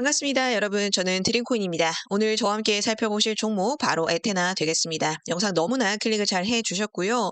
반갑습니다. 여러분. 저는 드림코인입니다. 오늘 저와 함께 살펴보실 종목 바로 에테나 되겠습니다. 영상 너무나 클릭을 잘 해주셨고요.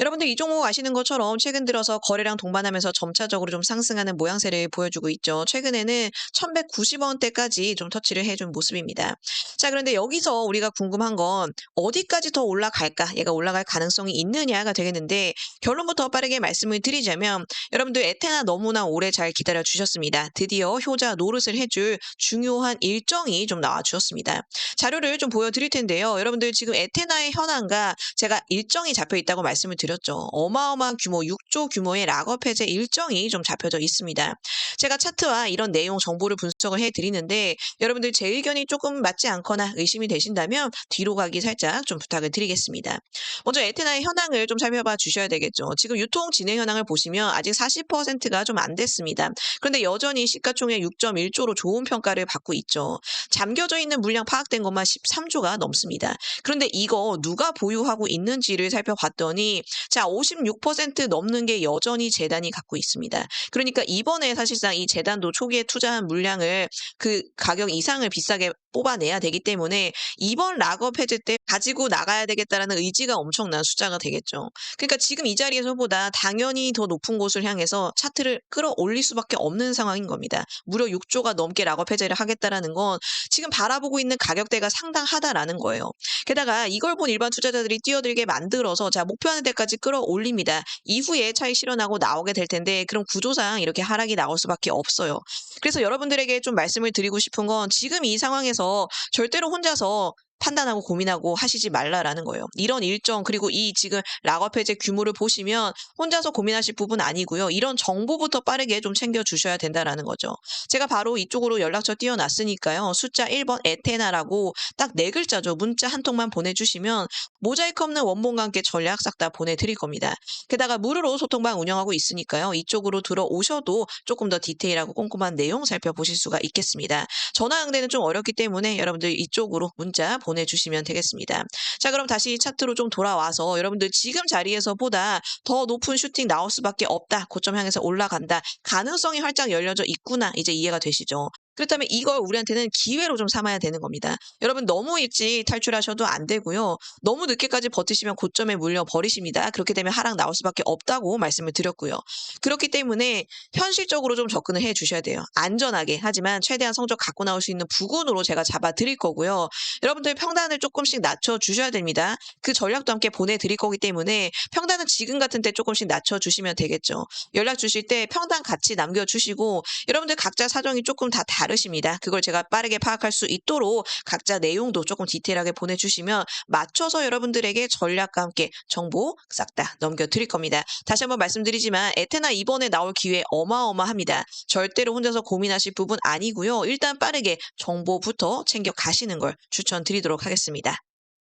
여러분들 이 종목 아시는 것처럼 최근 들어서 거래량 동반하면서 점차적으로 좀 상승하는 모양새를 보여주고 있죠. 최근에는 1190원대까지 좀 터치를 해준 모습입니다. 자 그런데 여기서 우리가 궁금한 건 어디까지 더 올라갈까? 얘가 올라갈 가능성이 있느냐가 되겠는데 결론부터 빠르게 말씀을 드리자면 여러분들 에테나 너무나 오래 잘 기다려 주셨습니다. 드디어 효자 노릇을 해줄 중요한 일정이 좀 나와 주었습니다. 자료를 좀 보여드릴 텐데요. 여러분들 지금 에테나의 현황과 제가 일정이 잡혀 있다고 말씀을 드렸죠. 어마어마한 규모 6조 규모의 락업 해제 일정이 좀 잡혀져 있습니다. 제가 차트와 이런 내용 정보를 분석을 해드리는데 여러분들 제 의견이 조금 맞지 않거나 의심이 되신다면 뒤로 가기 살짝 좀 부탁을 드리겠습니다. 먼저 에테나의 현황을 좀 살펴봐 주셔야 되겠죠. 지금 유통 진행 현황을 보시면 아직 40%가 좀 안 됐습니다. 그런데 여전히 시가총액 6.1조로 좋은 평가를 받고 있죠. 잠겨져 있는 물량 파악된 것만 13조가 넘습니다. 그런데 이거 누가 보유하고 있는지를 살펴봤더니 자, 56% 넘는 게 여전히 재단이 갖고 있습니다. 그러니까 이번에 사실상 이 재단도 초기에 투자한 물량을 그 가격 이상을 비싸게 뽑아내야 되기 때문에 이번 락업 해제 때 가지고 나가야 되겠다라는 의지가 엄청난 숫자가 되겠죠. 그러니까 지금 이 자리에서보다 당연히 더 높은 곳을 향해서 차트를 끌어올릴 수밖에 없는 상황인 겁니다. 무려 6조가 넘게 락업 해제를 하겠다라는 건 지금 바라보고 있는 가격대가 상당하다라는 거예요. 게다가 이걸 본 일반 투자자들이 뛰어들게 만들어서 자 목표하는 데까지 끌어올립니다. 이후에 차익 실현하고 나오게 될 텐데 그럼 구조상 이렇게 하락이 나올 수밖에 없어요. 그래서 여러분들에게 좀 말씀을 드리고 싶은 건 지금 이 상황에서 절대로 혼자서 판단하고 고민하고 하시지 말라라는 거예요. 이런 일정 그리고 이 지금 락업 해제 규모를 보시면 혼자서 고민하실 부분 아니고요. 이런 정보부터 빠르게 좀 챙겨 주셔야 된다라는 거죠. 제가 바로 이쪽으로 연락처 띄워놨으니까요. 숫자 1번 에테나라고 딱 네 글자죠. 문자 한 통만 보내주시면 모자이크 없는 원본과 함께 전략 싹 다 보내드릴 겁니다. 게다가 무료로 소통방 운영하고 있으니까요. 이쪽으로 들어오셔도 조금 더 디테일하고 꼼꼼한 내용 살펴보실 수가 있겠습니다. 전화 응대는 좀 어렵기 때문에 여러분들 이쪽으로 문자 보내주시면 되겠습니다. 자 그럼 다시 차트로 좀 돌아와서 여러분들 지금 자리에서보다 더 높은 슈팅 나올 수밖에 없다. 고점 향해서 올라간다. 가능성이 활짝 열려져 있구나. 이제 이해가 되시죠? 그렇다면 이걸 우리한테는 기회로 좀 삼아야 되는 겁니다. 여러분 너무 일찍 탈출하셔도 안 되고요. 너무 늦게까지 버티시면 고점에 물려 버리십니다. 그렇게 되면 하락 나올 수밖에 없다고 말씀을 드렸고요. 그렇기 때문에 현실적으로 좀 접근을 해 주셔야 돼요. 안전하게 하지만 최대한 성적 갖고 나올 수 있는 부근으로 제가 잡아 드릴 거고요. 여러분들 평단을 조금씩 낮춰 주셔야 됩니다. 그 전략도 함께 보내 드릴 거기 때문에 평단은 지금 같은 때 조금씩 낮춰 주시면 되겠죠. 연락 주실 때 평단 같이 남겨 주시고 여러분들 각자 사정이 조금 다 다르 다르십니다. 그걸 제가 빠르게 파악할 수 있도록 각자 내용도 조금 디테일하게 보내주시면 맞춰서 여러분들에게 전략과 함께 정보 싹 다 넘겨드릴 겁니다. 다시 한번 말씀드리지만 에테나 이번에 나올 기회 어마어마합니다. 절대로 혼자서 고민하실 부분 아니고요. 일단 빠르게 정보부터 챙겨 가시는 걸 추천드리도록 하겠습니다.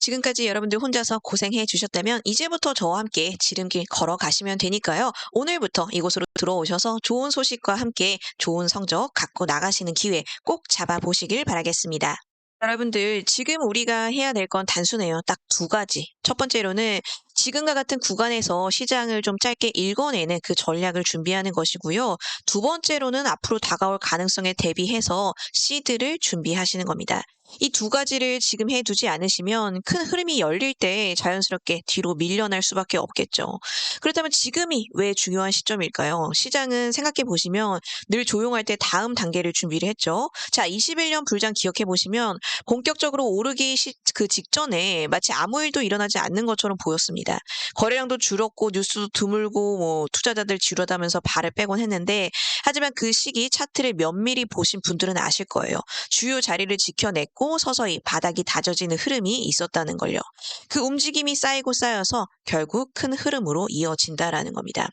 지금까지 여러분들 혼자서 고생해 주셨다면 이제부터 저와 함께 지름길 걸어가시면 되니까요. 오늘부터 이곳으로 들어오셔서 좋은 소식과 함께 좋은 성적 갖고 나가시는 기회 꼭 잡아보시길 바라겠습니다. 여러분들 지금 우리가 해야 될 건 단순해요. 딱 두 가지. 첫 번째로는 지금과 같은 구간에서 시장을 좀 짧게 읽어내는 그 전략을 준비하는 것이고요. 두 번째로는 앞으로 다가올 가능성에 대비해서 시드를 준비하시는 겁니다. 이 두 가지를 지금 해두지 않으시면 큰 흐름이 열릴 때 자연스럽게 뒤로 밀려날 수밖에 없겠죠. 그렇다면 지금이 왜 중요한 시점일까요? 시장은 생각해 보시면 늘 조용할 때 다음 단계를 준비를 했죠. 자, 21년 불장 기억해 보시면 본격적으로 오르기 시, 그 직전에 마치 아무 일도 일어나지 않는 것처럼 보였습니다. 거래량도 줄었고 뉴스도 드물고 뭐 투자자들 지루하다면서 발을 빼곤 했는데 하지만 그 시기 차트를 면밀히 보신 분들은 아실 거예요. 주요 자리를 지켜냈고 서서히 바닥이 다져지는 흐름이 있었다는 걸요. 그 움직임이 쌓이고 쌓여서 결국 큰 흐름으로 이어진다라는 겁니다.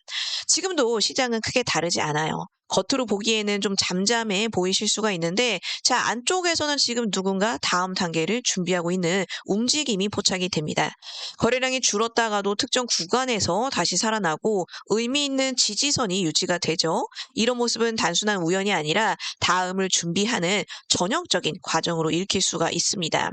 지금도 시장은 크게 다르지 않아요. 겉으로 보기에는 좀 잠잠해 보이실 수가 있는데 자 안쪽에서는 지금 누군가 다음 단계를 준비하고 있는 움직임이 포착이 됩니다. 거래량이 줄었다가도 특정 구간에서 다시 살아나고 의미 있는 지지선이 유지가 되죠. 이런 모습은 단순한 우연이 아니라 다음을 준비하는 전형적인 과정으로 읽힐 수가 있습니다.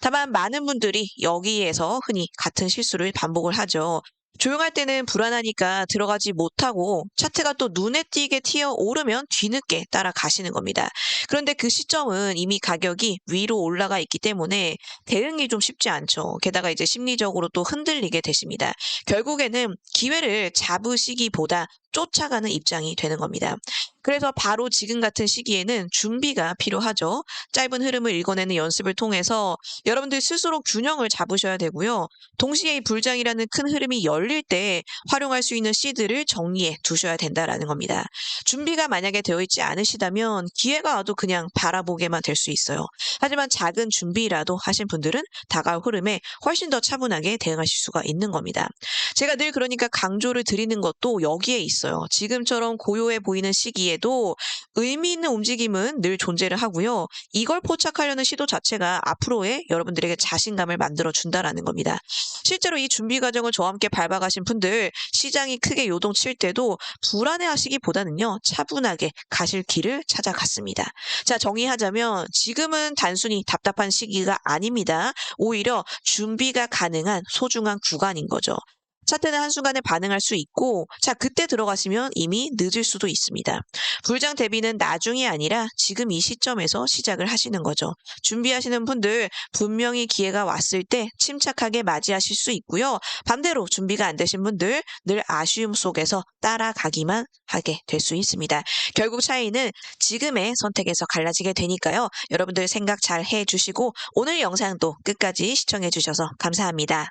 다만 많은 분들이 여기에서 흔히 같은 실수를 반복을 하죠. 조용할 때는 불안하니까 들어가지 못하고 차트가 또 눈에 띄게 튀어 오르면 뒤늦게 따라가시는 겁니다. 그런데 그 시점은 이미 가격이 위로 올라가 있기 때문에 대응이 좀 쉽지 않죠. 게다가 이제 심리적으로 또 흔들리게 되십니다. 결국에는 기회를 잡으시기보다 쫓아가는 입장이 되는 겁니다. 그래서 바로 지금 같은 시기에는 준비가 필요하죠. 짧은 흐름을 읽어내는 연습을 통해서 여러분들 스스로 균형을 잡으셔야 되고요. 동시에 이 불장이라는 큰 흐름이 열릴 때 활용할 수 있는 시드를 정리해 두셔야 된다라는 겁니다. 준비가 만약에 되어 있지 않으시다면 기회가 와도 그냥 바라보게만 될 수 있어요. 하지만 작은 준비라도 하신 분들은 다가올 흐름에 훨씬 더 차분하게 대응하실 수가 있는 겁니다. 제가 늘 그러니까 강조를 드리는 것도 여기에 있어요. 지금처럼 고요해 보이는 시기에도 의미 있는 움직임은 늘 존재를 하고요. 이걸 포착하려는 시도 자체가 앞으로의 여러분들에게 자신감을 만들어 준다라는 겁니다. 실제로 이 준비 과정을 저와 함께 밟아가신 분들 시장이 크게 요동칠 때도 불안해 하시기보다는요. 차분하게 가실 길을 찾아갔습니다. 자, 정의하자면 지금은 단순히 답답한 시기가 아닙니다. 오히려 준비가 가능한 소중한 구간인 거죠. 차트는 한순간에 반응할 수 있고 자 그때 들어가시면 이미 늦을 수도 있습니다. 불장 대비는 나중이 아니라 지금 이 시점에서 시작을 하시는 거죠. 준비하시는 분들 분명히 기회가 왔을 때 침착하게 맞이하실 수 있고요. 반대로 준비가 안 되신 분들 늘 아쉬움 속에서 따라가기만 하게 될 수 있습니다. 결국 차이는 지금의 선택에서 갈라지게 되니까요. 여러분들 생각 잘 해주시고 오늘 영상도 끝까지 시청해 주셔서 감사합니다.